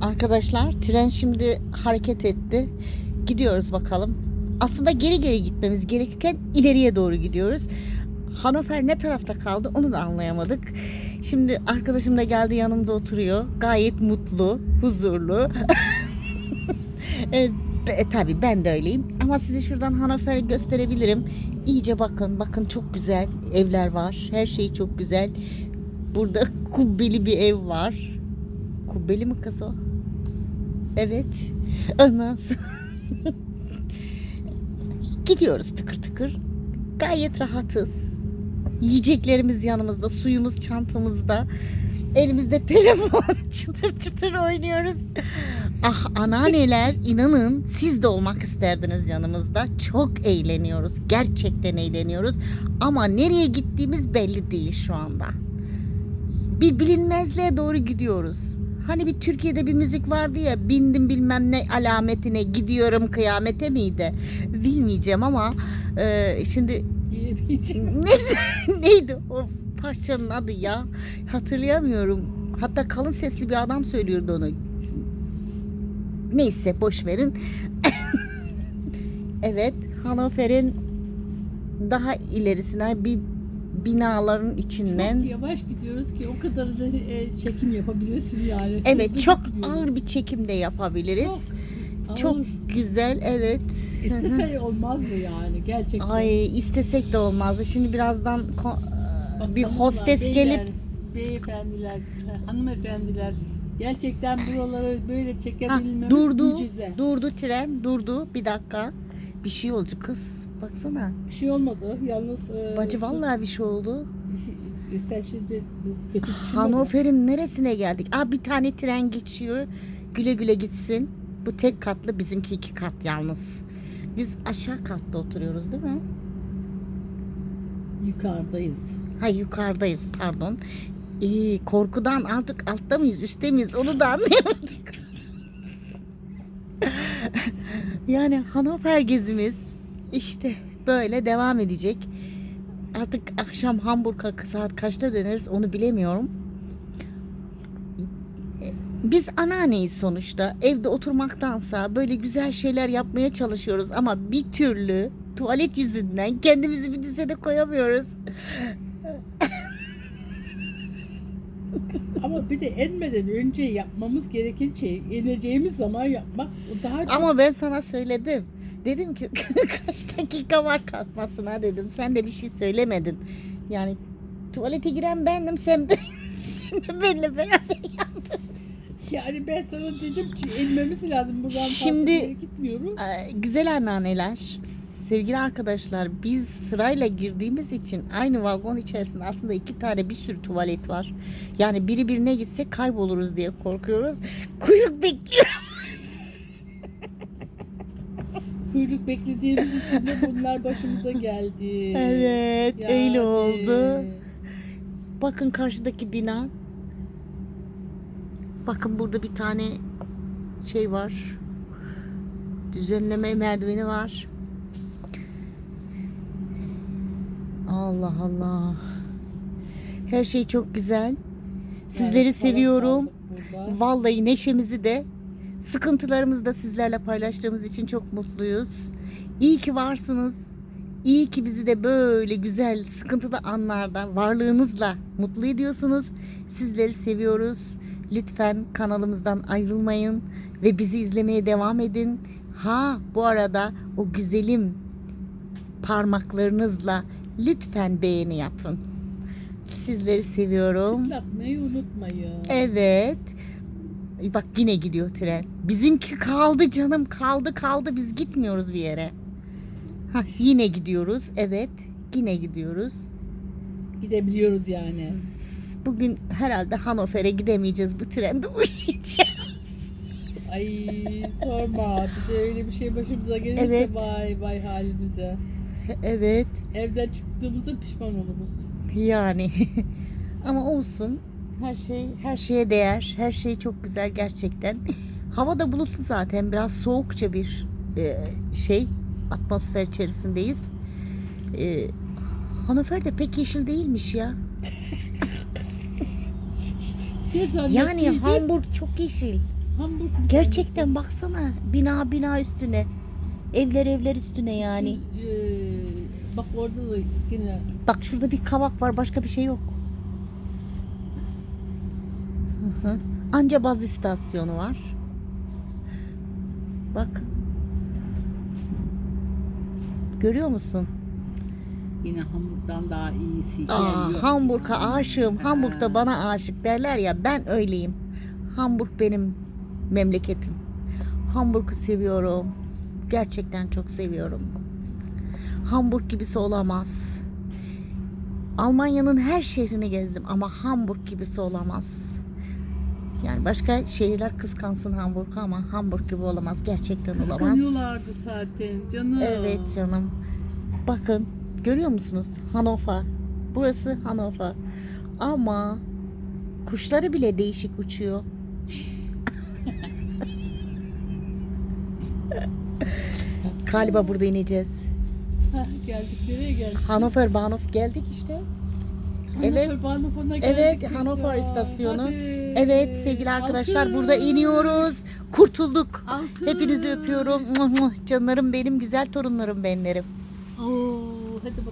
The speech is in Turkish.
Arkadaşlar tren şimdi hareket etti. Gidiyoruz bakalım. Aslında geri geri gitmemiz gerekirken ileriye doğru gidiyoruz. Hanöfer ne tarafta kaldı onu da anlayamadık. Şimdi arkadaşım da geldi yanımda oturuyor. Gayet mutlu, huzurlu. e, e, tabii ben de öyleyim. Ama size şuradan Hanöfer'i gösterebilirim. İyice bakın. Bakın çok güzel evler var. Her şey çok güzel. Burada kubbeli bir ev var. Kubbeli mi kız o? Evet. Ondan sonra... Gidiyoruz tıkır tıkır. Gayet rahatız. Yiyeceklerimiz yanımızda, suyumuz çantamızda. Elimizde telefon çıtır çıtır oynuyoruz. Ah anneanneler inanın siz de olmak isterdiniz yanımızda. Çok eğleniyoruz. Gerçekten eğleniyoruz. Ama nereye gittiğimiz belli değil şu anda. Bir bilinmezliğe doğru gidiyoruz. Hani bir Türkiye'de bir müzik vardı ya bindim bilmem ne alametine gidiyorum kıyamete miydi? Bilmeyeceğim ama e, şimdi Diyemeyeceğim. ne, neydi o parçanın adı ya? Hatırlayamıyorum. Hatta kalın sesli bir adam söylüyordu onu. Neyse boş verin. evet, Hannover'in daha ilerisine bir binaların içinden Çok yavaş gidiyoruz ki o kadar da e, çekim yapabilirsin yani. evet Hızlı çok gitmiyoruz. ağır bir çekim de yapabiliriz. Çok Çok ağır. güzel evet. İstese olmazdı yani gerçekten. Ay istesek de olmazdı. Şimdi birazdan Bak, bir hostes beyler, gelip Beyefendiler, hanımefendiler gerçekten buraları böyle Ha, çekebilmemiz durdu, mucize. durdu tren, durdu. Bir dakika. Bir şey oldu kız. Baksana. Bir şey olmadı. Yalnız e, Bacı vallahi bir şey oldu. sen şimdi kötü düşünme. Hannover'in neresine geldik? Aa bir tane tren geçiyor. Güle güle gitsin. Bu tek katlı, bizimki iki kat yalnız. Biz aşağı katta oturuyoruz değil mi? Yukarıdayız. Ha yukarıdayız pardon. İyi, korkudan artık altta mıyız, üstte miyiz onu da anlayamadık. yani Hannover gezimiz işte böyle devam edecek. Artık akşam Hamburg'a saat kaçta döneriz onu bilemiyorum. Biz anneanneyiz sonuçta. Evde oturmaktansa böyle güzel şeyler yapmaya çalışıyoruz ama bir türlü tuvalet yüzünden kendimizi bir düzene koyamıyoruz. Ama bir de enmeden önce yapmamız gereken şey ineceğimiz zaman yapmak daha çok Ama ben sana söyledim. Dedim ki kaç dakika var kalkmasına dedim. Sen de bir şey söylemedin. Yani tuvalete giren bendim sen sen de benimle beraber yandın. yani ben sana dedim ki inmemiz lazım buradan Şimdi- gitmiyoruz. Ee, güzel anneanneler, sevgili arkadaşlar biz sırayla girdiğimiz için aynı vagon içerisinde aslında iki tane bir sürü tuvalet var. Yani biri birine gitse kayboluruz diye korkuyoruz. Kuyruk bekliyoruz. Kuyruk beklediğimiz için de bunlar başımıza geldi. Evet Yani. öyle oldu. Bakın karşıdaki bina. Bakın burada bir tane şey var. Düzenleme merdiveni var. Allah Allah. Her şey çok güzel. Sizleri Yani seviyorum. Vallahi neşemizi de sıkıntılarımızı da sizlerle paylaştığımız için çok mutluyuz. İyi ki varsınız. İyi ki bizi de böyle güzel sıkıntılı anlarda varlığınızla mutlu ediyorsunuz. Sizleri seviyoruz. Lütfen kanalımızdan ayrılmayın ve bizi izlemeye devam edin. Ha bu arada o güzelim parmaklarınızla lütfen beğeni yapın. Sizleri seviyorum. Tıklatmayı unutmayın. Evet. Ay Bak yine gidiyor tren. Bizimki kaldı canım kaldı kaldı biz gitmiyoruz bir yere. Ha yine gidiyoruz. Evet. Yine gidiyoruz. Gidebiliyoruz yani. Bugün herhalde Hannover'e gidemeyeceğiz. Bu trende uyuyacağız. Ay sorma. Bir de öyle bir şey başımıza gelirse Evet. vay vay halimize. Evet. Evden çıktığımızda pişman oluruz. Yani. Ama olsun. Her şey her şeye değer. Her şey çok güzel gerçekten. Hava da bulutlu zaten. Biraz soğukça bir e, şey atmosfer içerisindeyiz. E, Hannover de pek yeşil değilmiş ya. Yani? Hamburg çok yeşil. Hamburg Gerçekten baksana bina bina üstüne. Evler evler üstüne yani. Eee, bak orada da yine Bak şurada bir kavak var başka bir şey yok. Hı. Anca baz istasyonu var. Bak. Görüyor musun? yine Hamburg'dan daha iyisi. Aa, yok. Hamburg'a aşığım. Hamburg da bana aşık derler ya ben öyleyim. Hamburg benim memleketim. Hamburg'u seviyorum. Gerçekten çok seviyorum. Hamburg gibisi olamaz. Almanya'nın her şehrini gezdim ama Hamburg gibisi olamaz. Yani başka şehirler kıskansın Hamburg'u ama Hamburg gibi olamaz. Gerçekten olamaz. Kıskanıyorlardı zaten canım. Evet canım. Bakın görüyor musunuz? Hannover. Burası Hannover. Ama kuşları bile değişik uçuyor. Galiba burada ineceğiz. Geldik nereye geldik? Hannover Bahnhof geldik işte. Evet. Evet. Hannover istasyonu. Hadi. Evet sevgili arkadaşlar Alkış. burada iniyoruz. Kurtulduk. Alkış. Hepinizi öpüyorum. Canlarım benim güzel torunlarım benlerim. Oo, hadi bakalım.